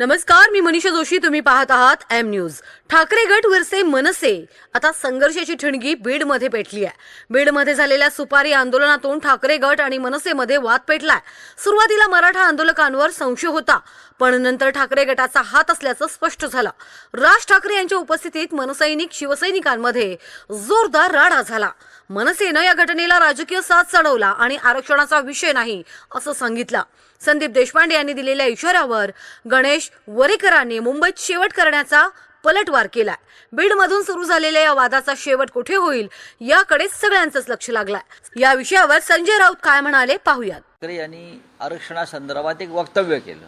नमस्कार मी मनीषा जोशी तुम्ही पाहत आहात एम न्यूज ठाकरे गट वरसे मनसे. आता संघर्षाची ठिणगी बीडमध्ये पेटली आहे. बीडमध्ये झालेल्या सुपारी आंदोलनातून ठाकरे गट आणि मनसेमध्ये वाद पेटलाय. सुरुवातीला मराठा आंदोलकांवर संशय होता पण नंतर ठाकरे गटाचा हात असल्याचं स्पष्ट झालं. राज ठाकरे यांच्या उपस्थितीत मनसैनिक शिवसैनिकांमध्ये जोरदार राडा झाला. मनसेनं या घटनेला राजकीय साथ चढवला आणि आरक्षणाचा विषय नाही असं सांगितलं. संदीप देशपांडे यांनी दिलेल्या इशाऱ्यावर गणेश वरेकरांनी मुंबईत शेवट करण्याचा पलटवार केलाय. बीडमधून सुरू झालेल्या या वादाचा शेवट कुठे होईल याकडे सगळ्यांचंच लक्ष लागलाय. या विषयावर संजय राऊत काय म्हणाले पाहूयात. ठाकरे यांनी आरक्षणासंदर्भात एक वक्तव्य केलं.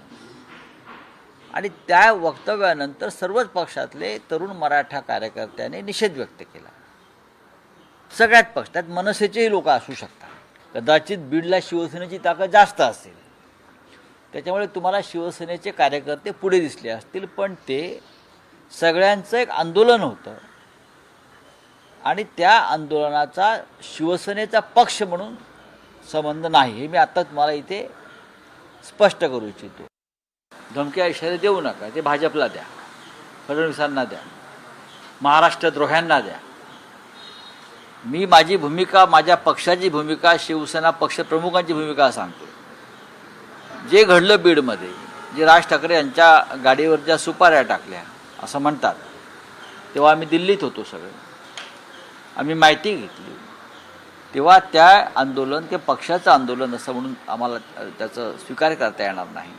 आणि त्या वक्तव्यानंतर सर्वच पक्षातले तरुण मराठा कार्यकर्त्याने निषेध व्यक्त केला. सगळ्यात पक्ष त्यात मनसेचेही लोक असू शकतात. कदाचित बीडला शिवसेनेची ताकद जास्त असेल. त्याच्यामुळे तुम्हाला शिवसेनेचे कार्यकर्ते पुढे दिसले असतील पण ते सगळ्यांचं एक आंदोलन होतं. आणि त्या आंदोलनाचा शिवसेनेचा पक्ष म्हणून संबंध नाही. हे मी आता तुम्हाला इथे स्पष्ट करू इच्छितो. धमक्या इशारे देऊ नका. ते भाजपला द्या. फडणवीसांना द्या. महाराष्ट्र द्रोह्यांना द्या. मी माझी भूमिका माझ्या पक्षाची भूमिका शिवसेना पक्षप्रमुखांची भूमिका सांगतो जे घडलं बीडमध्ये जे राज ठाकरे यांच्या गाडीवर ज्या सुपाऱ्या टाकल्या असं म्हणतात तेव्हा आम्ही दिल्लीत होतो सगळे. आम्ही माहिती घेतली. तेव्हा त्या आंदोलन ते पक्षाचं आंदोलन असं म्हणून आम्हाला त्याचं स्वीकार करता येणार नाही.